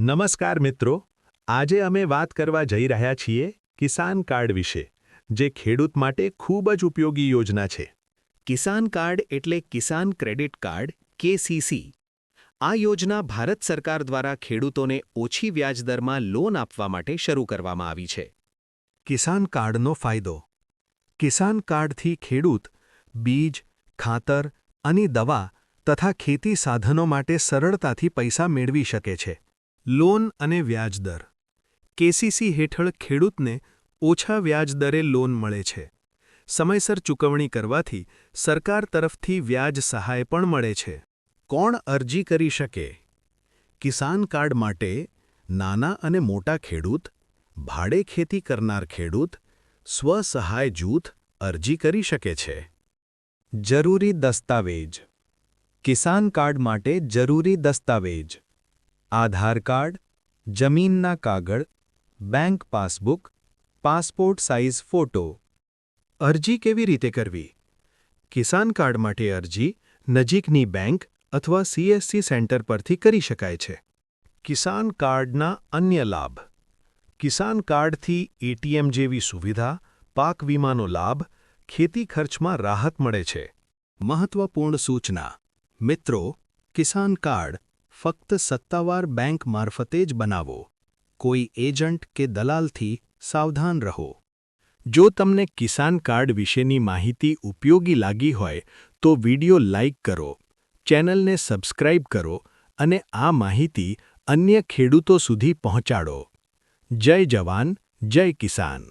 નમસ્કાર મિત્રો, આજે અમે વાત કરવા જઈ રહ્યા છીએ કિસાન કાર્ડ વિશે, જે ખેડૂત માટે ખૂબ જ ઉપયોગી યોજના છે. કિસાન કાર્ડ એટલે કિસાન ક્રેડિટ કાર્ડ કેસીસી આ યોજના ભારત સરકાર દ્વારા ખેડૂતોને ઓછી વ્યાજદરમાં લોન આપવા માટે શરૂ કરવામાં આવી છે. કિસાન કાર્ડનો ફાયદો. કિસાન કાર્ડથી ખેડૂત બીજ, ખાતર અને દવા તથા ખેતી સાધનો માટે સરળતાથી પૈસા મેળવી શકે છે. લોન અને વ્યાજદર કેસીસી હેઠળ ખેડૂતને ઓછા વ્યાજદરે લોન મળે છે. સમયસર ચૂકવણી કરવાથી સરકાર તરફથી વ્યાજ સહાય પણ મળે છે. કોણ અરજી કરી શકે? કિસાન કાર્ડ માટે નાના અને મોટા ખેડૂત, ભાડે ખેતી કરનાર ખેડૂત, સ્વસહાય જૂથ અરજી કરી શકે છે. જરૂરી દસ્તાવેજ. કિસાન કાર્ડ માટે જરૂરી દસ્તાવેજ. આધાર કાર્ડ, જમીનના કાગળ, bank passbook, passport size photo. અરજી કેવી રીતે કરવી? કિસાન કાર્ડ માટે અરજી નજીકની બેંક અથવા સીએસસી સેન્ટર પરથી કરી શકાય છે. કિસાન કાર્ડના અન્ય લાભ. કિસાન કાર્ડથી એટીએમ જેવી સુવિધા, પાક વીમાનો લાભ, ખેતી ખર્ચમાં રાહત મળે છે. મહત્વપૂર્ણ સૂચના. મિત્રો, કિસાન કાર્ડ ફક્ત સત્તાવાર બેંક મારફતે જ બનાવો. કોઈ એજન્ટ કે દલાલથી સાવધાન રહો. જો તમને કિસાન કાર્ડ વિશેની માહિતી ઉપયોગી લાગી હોય, તો વિડિયો લાઇક કરો, ચેનલને સબસ્ક્રાઇબ કરો અને આ માહિતી અન્ય ખેડૂતો સુધી પહોંચાડો. જય જવાન, જય કિસાન.